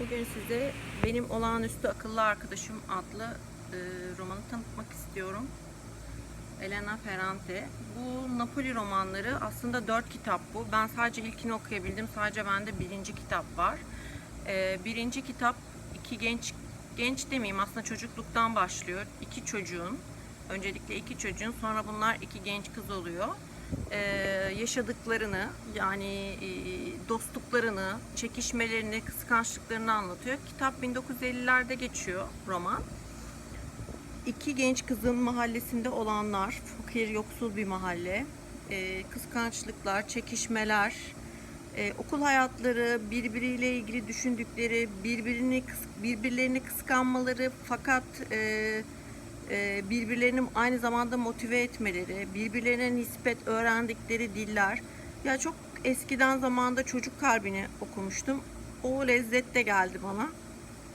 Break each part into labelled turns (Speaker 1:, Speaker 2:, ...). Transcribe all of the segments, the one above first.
Speaker 1: Bugün size Benim Olağanüstü Akıllı Arkadaşım adlı e, romanı tanıtmak istiyorum. Elena Ferrante. Bu Napoli romanları aslında dört kitap bu. Ben sadece ilkini okuyabildim. Sadece bende birinci kitap var. E, birinci kitap iki genç, genç demeyeyim aslında çocukluktan başlıyor. İki çocuğun, öncelikle iki çocuğun sonra bunlar iki genç kız oluyor. E, yaşadıklarını yani e, dostluklarını, çekişmelerini, kıskançlıklarını anlatıyor. Kitap 1950'lerde geçiyor roman. İki genç kızın mahallesinde olanlar, fakir yoksul bir mahalle, e, kıskançlıklar, çekişmeler, e, okul hayatları, birbiriyle ilgili düşündükleri, birbirini birbirlerini kıskanmaları fakat e, birbirlerini aynı zamanda motive etmeleri, birbirlerine nispet öğrendikleri diller. Ya çok eskiden zamanda çocuk kalbini okumuştum. O lezzet de geldi bana.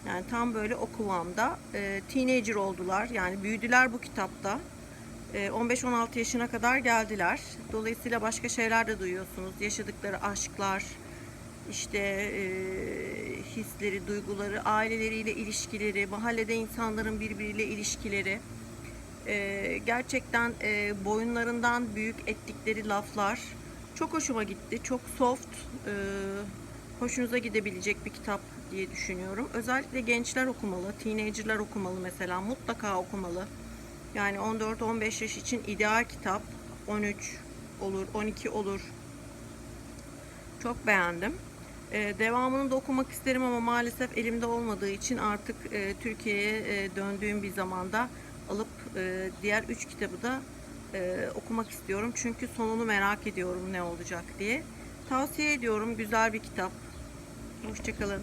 Speaker 1: Yani tam böyle o kıvamda. E, teenager oldular. Yani büyüdüler bu kitapta. E, 15-16 yaşına kadar geldiler. Dolayısıyla başka şeyler de duyuyorsunuz. Yaşadıkları aşklar, işte e, hisleri, duyguları, aileleriyle ilişkileri, mahallede insanların birbiriyle ilişkileri. E, gerçekten e, boyunlarından büyük ettikleri laflar çok hoşuma gitti. Çok soft, e, hoşunuza gidebilecek bir kitap diye düşünüyorum. Özellikle gençler okumalı, teenagerlar okumalı mesela. Mutlaka okumalı. Yani 14-15 yaş için ideal kitap. 13 olur, 12 olur. Çok beğendim. Ee, devamını da okumak isterim ama maalesef elimde olmadığı için artık e, Türkiye'ye e, döndüğüm bir zamanda alıp e, diğer 3 kitabı da e, okumak istiyorum. Çünkü sonunu merak ediyorum ne olacak diye. Tavsiye ediyorum. Güzel bir kitap. Hoşçakalın.